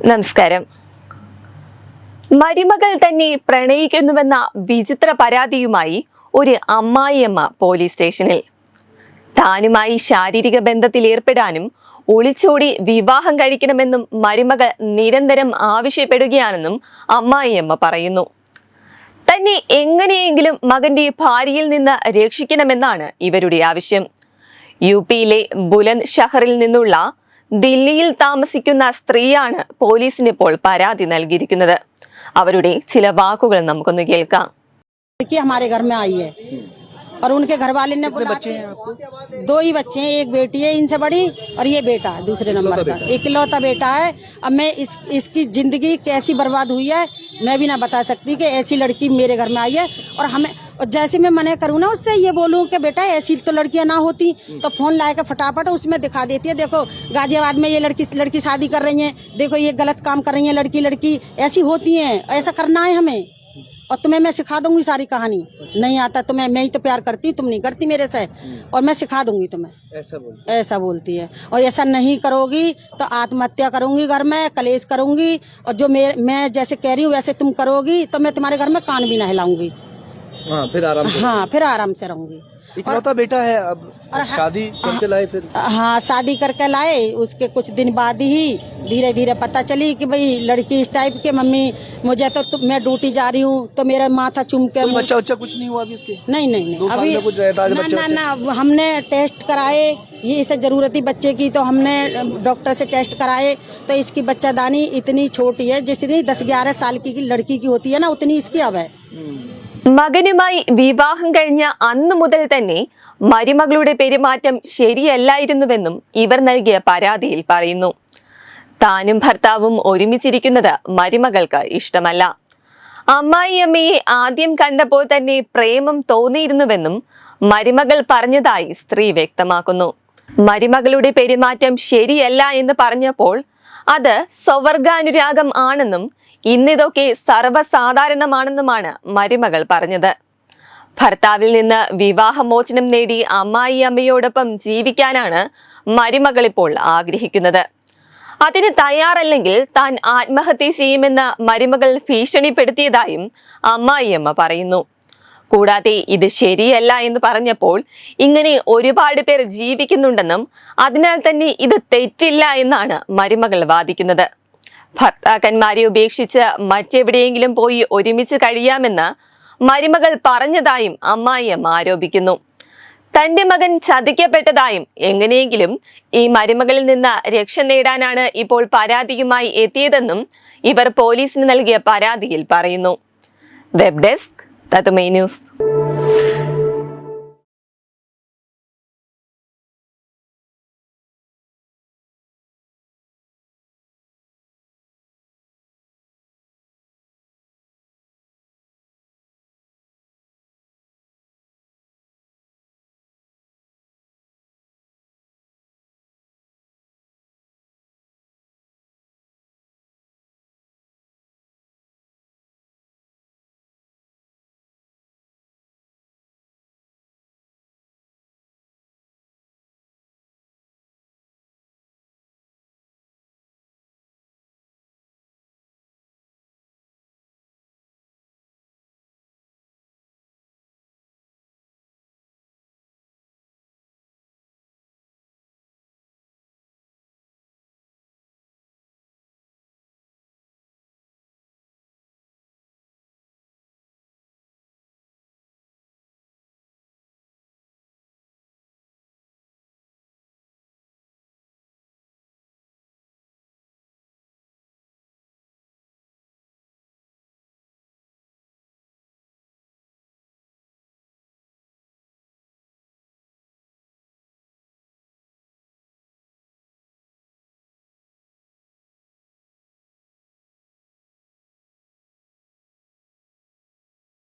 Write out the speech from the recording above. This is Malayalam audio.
നമസ്കാരം. മരുമകൾ തന്നെ പ്രണയിക്കുന്നുവെന്ന വിചിത്ര പരാതിയുമായി ഒരു അമ്മായിയമ്മ പോലീസ് സ്റ്റേഷനിൽ. താനുമായി ശാരീരിക ബന്ധത്തിൽ ഏർപ്പെടാനും ഒളിച്ചോടി വിവാഹം കഴിക്കണമെന്നും മരുമകൾ നിരന്തരം ആവശ്യപ്പെടുകയാണെന്നും അമ്മായിയമ്മ പറയുന്നു. തന്നെ എങ്ങനെയെങ്കിലും മകന്റെ ഭാര്യയിൽ നിന്ന് രക്ഷിക്കണമെന്നാണ് ഇവരുടെ ആവശ്യം. യു പിയിലെ ബുലന്ദ് ഷഹറിൽ നിന്നുള്ള ദില്ലിയിൽ താമസിക്കുന്ന സ്ത്രീയാണ് പോലീസിന് ഇപ്പോൾ പരാതി നൽകിയിരിക്കുന്നത് അവരുടെ ചില വാക്കുകൾ നമുക്കൊന്ന് കേൾക്കാം लड़की हमारे घर में आई है और उनके घर वाले ने बोला बच्चे हैं आपको दो ही बच्चे हैं एक बेटी है इनसे बड़ी और ये बेटा है दूसरे नंबर पर एक इकलौता बेटा है अब मैं इस इसकी जिंदगी कैसी बर्बाद हुई है मैं भी ना बता सकती कि ऐसी लड़की मेरे घर में आई है और हमें और जैसे मैं मना करूँ ना उससे ये बोलूँ कि बेटा ऐसी तो लड़कियाँ ना होती तो फ़ोन लाए के फटाफट उसमें दिखा देती है देखो गाजियाबाद में ये लड़की लड़की शादी कर रही है देखो ये गलत काम कर रही है लड़की लड़की ऐसी होती है ऐसा करना है हमें। और तुम्हें मैं सिखा दूँगी सारी कहानी। नहीं आता तुम्हें मैं ही तो प्यार करती तुम नहीं करती मेरे से। और मैं सिखा दूँगी तुम्हें। ऐसा बोल ऐसा बोलती है। और ऐसा नहीं करोगी तो आत्महत्या करूँगी घर में कलेश करूँगी। और जो मैं मैं जैसे कह रही हूँ वैसे तुम करोगी तो मैं तुम्हारे घर में कान भी ना हिलाऊँगी हाँ फिर आराम से हाँ फिर आराम से रहूँगी। इकलौता बेटा है अब और हाँ- शादी करके लाए फिर? हाँ शादी करके लाए उसके कुछ दिन बाद ही धीरे धीरे पता चली कि भाई लड़की इस टाइप के मम्मी मुझे तो, तो मैं ड्यूटी जा रही हूँ तो मेरा माथा चुम के बच्चा बच्चा कुछ नहीं हुआ अभी इसके? नहीं नहीं नहीं। में कुछ रहता है ना बच्चा- ना ना हमने टेस्ट कराए ये इसे ज़रूरत बच्चे की तो हमने डॉक्टर से टेस्ट कराए तो इसकी बच्चादानी इतनी छोटी है जितनी दस ग्यारह साल की की लड़की की होती है ना उतनी इसकी अब है। മകനുമായി വിവാഹം കഴിഞ്ഞ അന്നു മുതൽ തന്നെ മരുമകളുടെ പെരുമാറ്റം ശരിയല്ലായിരുന്നുവെന്നും ഇവർ നൽകിയ പരാതിയിൽ പറയുന്നു. താനും ഭർത്താവും ഒരുമിച്ചിരിക്കുന്നത് മരുമകൾക്ക് ഇഷ്ടമല്ല. അമ്മായിയമ്മയെ ആദ്യം കണ്ടപ്പോൾ തന്നെ പ്രേമം തോന്നിയിരുന്നുവെന്നും മരുമകൾ പറഞ്ഞതായി സ്ത്രീ വ്യക്തമാക്കുന്നു. മരുമകളുടെ പെരുമാറ്റം ശരിയല്ല എന്ന് പറഞ്ഞപ്പോൾ അത് സ്വവർഗാനുരാഗം ആണെന്നും ഇന്നിതൊക്കെ സർവസാധാരണമാണെന്നുമാണ് മരുമകൾ പറഞ്ഞത്. ഭർത്താവിൽ നിന്ന് വിവാഹമോചനം നേടി അമ്മായി അമ്മയോടൊപ്പം ജീവിക്കാനാണ് മരുമകൾ ഇപ്പോൾ ആഗ്രഹിക്കുന്നത്. അതിന് തയ്യാറല്ലെങ്കിൽ താൻ ആത്മഹത്യ ചെയ്യുമെന്ന് മരുമകൾ ഭീഷണിപ്പെടുത്തിയതായും അമ്മായിയമ്മ പറയുന്നു. കൂടാതെ ഇത് ശരിയല്ല എന്ന് പറഞ്ഞപ്പോൾ ഇങ്ങനെ ഒരുപാട് പേർ ജീവിക്കുന്നുണ്ടെന്നും അതിനാൽ തന്നെ ഇത് തെറ്റില്ല എന്നാണ് മരുമകൾ വാദിക്കുന്നത്. ഭർത്താക്കന്മാരെ ഉപേക്ഷിച്ച് മറ്റെവിടെയെങ്കിലും പോയി ഒരുമിച്ച് കഴിയാമെന്ന് മരുമകൾ പറഞ്ഞതായും അമ്മായിയമ്മ ആരോപിക്കുന്നു. തന്റെ മകൻ ചതിക്കപ്പെട്ടതായും എങ്ങനെയെങ്കിലും ഈ മരുമകളിൽ നിന്ന് രക്ഷ നേടാനാണ് ഇപ്പോൾ പരാതിയുമായി എത്തിയതെന്നും ഇവർ പോലീസിന് നൽകിയ പരാതിയിൽ പറയുന്നു. വെബ് ഡെസ്ക് തത്തുമൈ ന്യൂസ്.